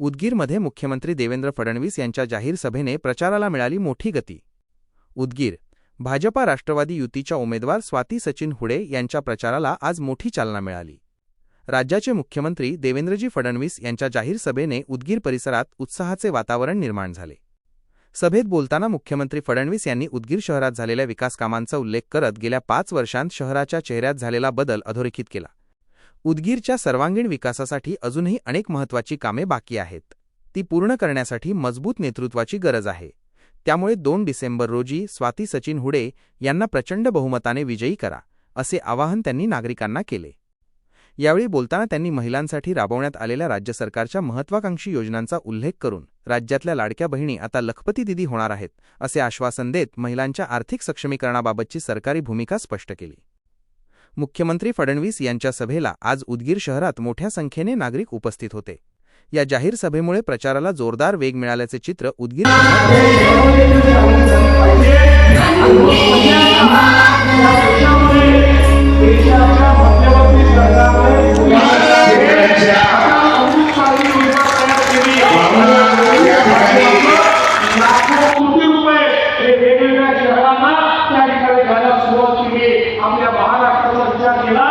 उदगीरमध्ये मुख्यमंत्री देवेंद्र फडणवीस यांच्या जाहीर सभेने प्रचाराला मिळाली मोठी गती. उदगीर भाजपा राष्ट्रवादी युतीच्या उमेदवार स्वाती सचिन हुडे यांच्या प्रचाराला आज मोठी चालना मिळाली. राज्याचे मुख्यमंत्री देवेंद्रजी फडणवीस यांच्या जाहीर सभेने उदगीर परिसरात उत्साहाचे वातावरण निर्माण झाले. सभेत बोलताना मुख्यमंत्री फडणवीस यांनी उदगीर शहरात झालेल्या विकासकामांचा उल्लेख करत गेल्या पाच वर्षांत शहराच्या चेहऱ्यात झालेला बदल अधोरेखित केला. उदगीरच्या सर्वांगीण विकासासाठी अजूनही अनेक महत्त्वाची कामे बाकी आहेत. ती पूर्ण करण्यासाठी मजबूत नेतृत्वाची गरज आहे. त्यामुळे दोन डिसेंबर रोजी स्वाती सचिन हुडे यांना प्रचंड बहुमताने विजयी करा असे आवाहन त्यांनी नागरिकांना केले. यावेळी बोलताना त्यांनी महिलांसाठी राबवण्यात आलेल्या राज्य सरकारच्या महत्वाकांक्षी योजनांचा उल्लेख करून राज्यातल्या लाडक्या बहिणी आता लखपती दिदी होणार आहेत असे आश्वासन देत महिलांच्या आर्थिक सक्षमीकरणाबाबतची सरकारी भूमिका स्पष्ट केली. मुख्यमंत्री फडणवीस यांच्या सभेला आज उदगीर शहरात मोठ्या संख्येने नागरिक उपस्थित होते. या जाहीर सभेमुळे प्रचाराला जोरदार वेग मिळाल्याचे चित्र उदगीर कोटी रुपये हे वेगवेगळ्या शहरांना त्या ठिकाणी घालायला सुरुवात केली आपल्या महाराष्ट्राचा विचार केला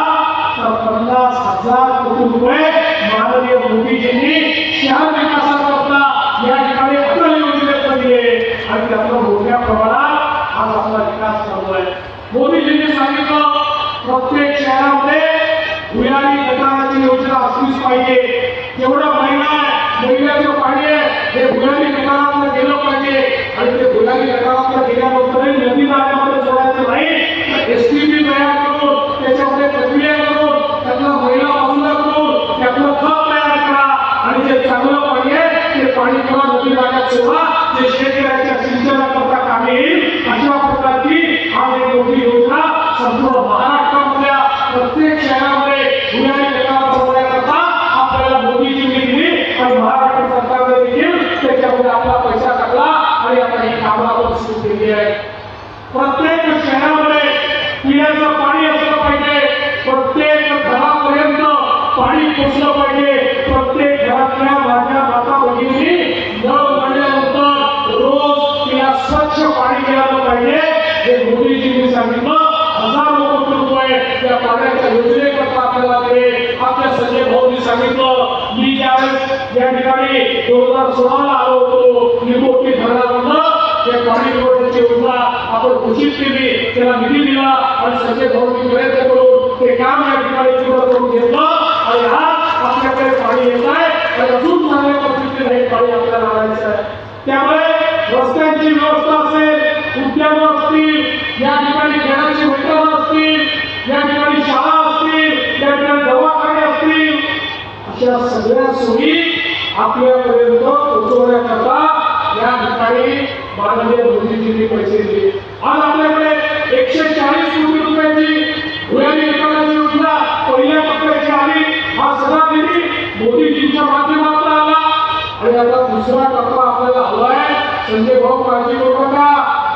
तर पन्नास हजार कोटी रुपये माननीय मोदीजींनी शहर विकासाकरता या ठिकाणी अटल योजनेत दिले आणि त्यातलं मोठ्या प्रमाणात आज आपला विकास चालू आहे मोदीजींनी सांगितलं प्रत्येक शहरामध्ये भुयारी गटाराची योजना असलीच पाहिजे जेवढं महिला आहे महिलाचं पाणी आहे हे भुयारी गटारातलं गेलं पाहिजे. आणि ते भुयारी गटारातलं दिली आहे. प्रत्येक शहरामध्ये पिण्याचं पाणी असलं पाहिजे. प्रत्येक घरापर्यंत पाणी पोचलं पाहिजे. प्रत्येक घरातल्या माझ्या माता भगिनी न म्हणल्यानंतर रोज तिला स्वच्छ पाणी मिळालं पाहिजे. हे मोदीजींनी सांगितलं. हजारो कोटी रुपये त्या पाण्याच्या योजनेकरता आपल्याला ते आपल्या संजय भाऊनी सांगितलं. मी ज्यावेळेस या ठिकाणी दोन हजार सोळाला आलो होतो निकोटी धरणामधनं हे पाणी पुरवठ्याची योजना आपण घोषित केली त्याला निधी दिला आणि संजय भाऊनी प्रयत्न करून ते काम या ठिकाणी पूर्ण करून घेतलं आणि आज आपल्याकडे पाणी येत आहे आणि अजून त्याचा दुसरा टप्पा आपल्याला हवा आहे. संजय भाऊ काळजी करू नका.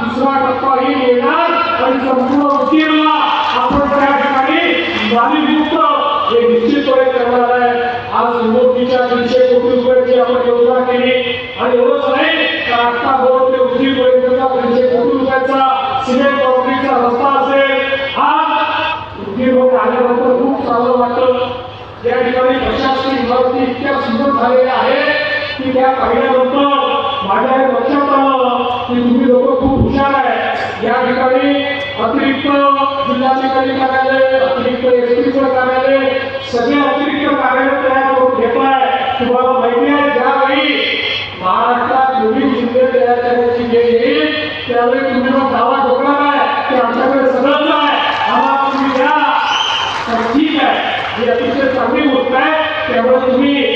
दुसरा टप्पा ही येणार आणि संपूर्ण उदगीरला आपण त्या ठिकाणी नालीमुक्त हे निश्चितपणे करणार आहे. आज निवडणुकीच्या तीनशे कोटी रुपयाची आपण योजना केली. आणि एवढंच नाही तर आत्ता बोर्ड ते उदगीरपर्यंतचा तीनशे कोटी रुपयाचा सिमेंट कॉन्क्रीटचा रस्ता असेल. आज उदगीरमध्ये आल्यानंतर खूप चांगलं वाटतं. या ठिकाणी प्रशासकीय इमारती इतक्या सुंदर झालेल्या आहेत. की त्या पाहिल्यानंतर माझ्या हे लक्षात आलं की तुम्ही लोक खूप हुशार आहे. या ठिकाणी अतिरिक्त जिल्हाधिकारी कार्यालय अतिरिक्त एसपीचं कार्यालय सगळे अतिरिक्त कार्यालय तयार करून घेत आहे. तुम्हाला माहिती आहे ज्यावेळी महाराष्ट्रात नवीन जिल्हे तयार करण्याची वेळ येईल त्यावेळी तुम्ही दावा ठोकणार आहे की आमच्याकडे सगळंच आहे. आम्हाला तुम्ही द्या तर ठीक आहे. ही अतिशय चांगली गोष्ट आहे त्यामुळे तुम्ही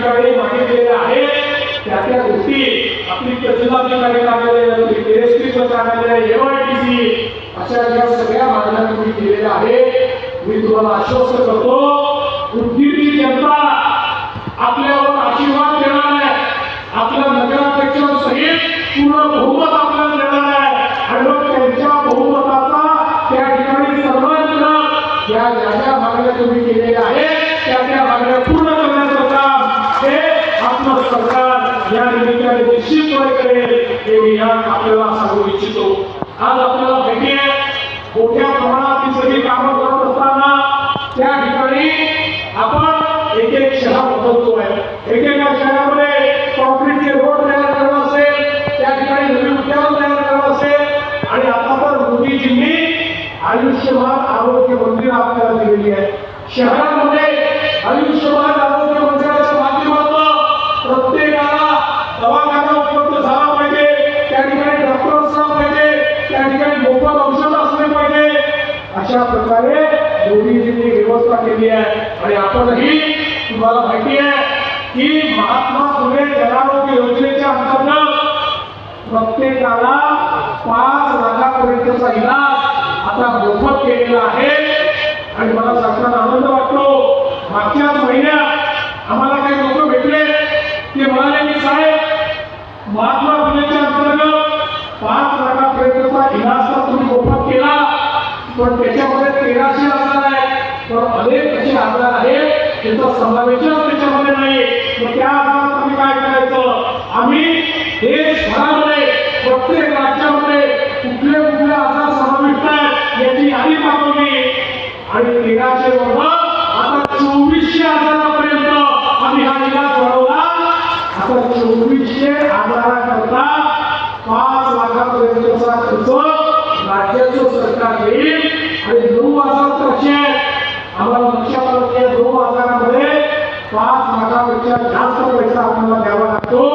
गोष्टी ठिकाणी मागितलेल्या आहेत त्या त्या गोष्टी आपली जिल्हाधिकारी कार्यालय एसपीचं कार्यालय एमआयटीसी अशा ज्या सगळ्या मागण्या तुम्ही केलेल्या आहेत मी तुम्हाला आश्वस्त करतो उद्गीरची जनता आपल्यावर आशीर्वाद देणार आहे. आपल्या नगराध्यक्षांसहित पूर्ण बहुमत आपल्याला देणार आहे. आणि मग त्यांच्या बहुमताचा त्या ठिकाणी सन्मान करत या ज्या ज्या मागण्या तुम्ही केलेल्या आहेत त्या त्या मागण्या पूर्ण करण्याचं काम हे या निमित्ताने निश्चितपणे करेल हे मी या आपल्याला सांगू इच्छितो आज आपल्याला मोदीजींनी व्यवस्था केली आहे. आणि आपणही तुम्हाला माहिती आहे की महात्मा फुले जनारोग्य योजनेच्या अंतर्गत प्रत्येकाला पाच लाखापर्यंतचा इलाज आता मोफत केलेला आहे. आणि मला सांगताना आनंद तेराशे आमदार आहेत तर अनेक असे आजार आहेत त्याचा समावेशच त्याच्यामध्ये नाही. मग त्या आजारात आम्ही काय करायचं? आम्ही देशभरामध्ये प्रत्येक राज्यामध्ये कुठले कुठले आजार समाविष्ट आहेत याची यादी पाठवली. आणि तेराशे बरोबर आता चोवीसशे आजारापर्यंत आम्ही हा इलाज वाढवला. आता चोवीसशे आजाराकरता पाच लाखापर्यंतचा खर्च राज्याचं सरकार येईल आणि नऊ हजार तर असे आहेत आम्हाला लक्षात आलं की या नऊ हजारामध्ये पाच लाखापेक्षा जास्त पैसा आपल्याला द्यावा लागतो